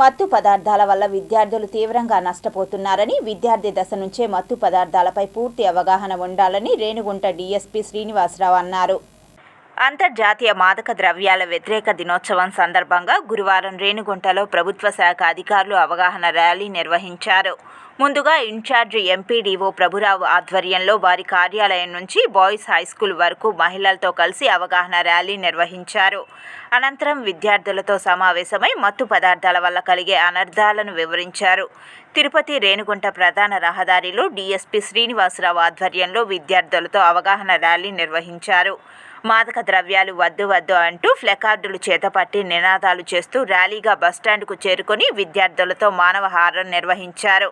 మత్తు పదార్థాల వల్ల విద్యార్థులు తీవ్రంగా నష్టపోతున్నారని విద్యార్థి దశ నుంచే మత్తు పదార్థాలపై పూర్తి అవగాహన ఉండాలని రేణుగుంట డీఎస్పీ శ్రీనివాసరావు అన్నారు. అంతర్జాతీయ మాదక ద్రవ్యాల వ్యతిరేక దినోత్సవం సందర్భంగా గురువారం రేణుగుంటలో ప్రభుత్వ శాఖ అధికారులు అవగాహన ర్యాలీ నిర్వహించారు. ముందుగా ఇన్ఛార్జ్ ఎంపీడీఓ ప్రభురావు ఆధ్వర్యంలో వారి కార్యాలయం నుంచి బాయ్స్ హై స్కూల్ వరకు మహిళలతో కలిసి అవగాహన ర్యాలీ నిర్వహించారు. అనంతరం విద్యార్థులతో సమావేశమై మత్తు పదార్థాల వల్ల కలిగే అనర్థాలను వివరించారు. తిరుపతి రేణుగుంట ప్రధాన రహదారిలో డీఎస్పీ శ్రీనివాసరావు ఆధ్వర్యంలో విద్యార్థులతో అవగాహన ర్యాలీ నిర్వహించారు. మాదక ద్రవ్యాలు వద్దు వద్దు అంటూ ఫ్లెకార్డులు చేతపట్టి నినాదాలు చేస్తూ ర్యాలీగా బస్టాండ్కు చేరుకొని విద్యార్థులతో మానవహారం నిర్వహించారు.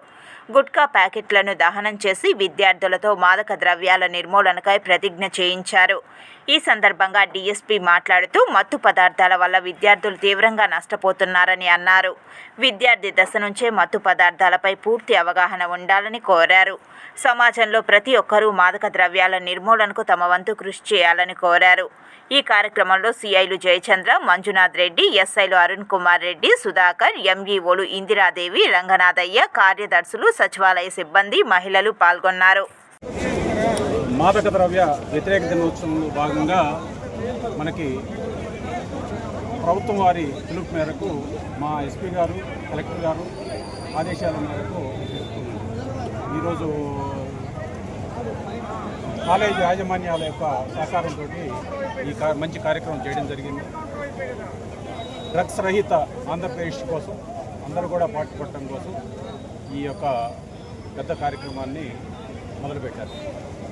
గుట్కా ప్యాకెట్లను దహనం చేసి విద్యార్థులతో మాదక ద్రవ్యాల నిర్మూలనకై ప్రతిజ్ఞ చేయించారు. ఈ సందర్భంగా డీఎస్పీ మాట్లాడుతూ మత్తు పదార్థాల వల్ల విద్యార్థులు తీవ్రంగా నష్టపోతున్నారని అన్నారు. విద్యార్థి దశ నుంచే మత్తు పదార్థాలపై పూర్తి అవగాహన ఉండాలని కోరారు. సమాజంలో ప్రతి ఒక్కరూ మాదక ద్రవ్యాల నిర్మూలనకు తమ వంతు కృషి చేయాలని కోరారు. ఈ కార్యక్రమంలో సిఐలు జయచంద్ర మంజునాథ్ రెడ్డి ఎస్ఐలు అరుణ్ కుమార్ రెడ్డి సుధాకర్ ఎంఈఓలు ఇందిరాదేవి రంగనాథయ్య కార్యదర్శులు సచివాలయ సిబ్బంది మహిళలు పాల్గొన్నారు. మాదక ద్రవ్య వ్యతిరేక దినోత్సవంలో భాగంగా మనకి ప్రభుత్వం వారి పిలుపు మేరకు మా ఎస్పీ గారు కలెక్టర్ గారు ఆదేశాల మేరకు ఈరోజు కాలేజీ యాజమాన్యాల యొక్క సహకారంతో ఈ మంచి కార్యక్రమం చేయడం జరిగింది. డ్రగ్స్ రహిత ఆంధ్రప్రదేశ్ కోసం అందరూ కూడా పాటుపడటం కోసం ఈ యొక్క పెద్ద కార్యక్రమాన్ని మొదలుపెట్టారు.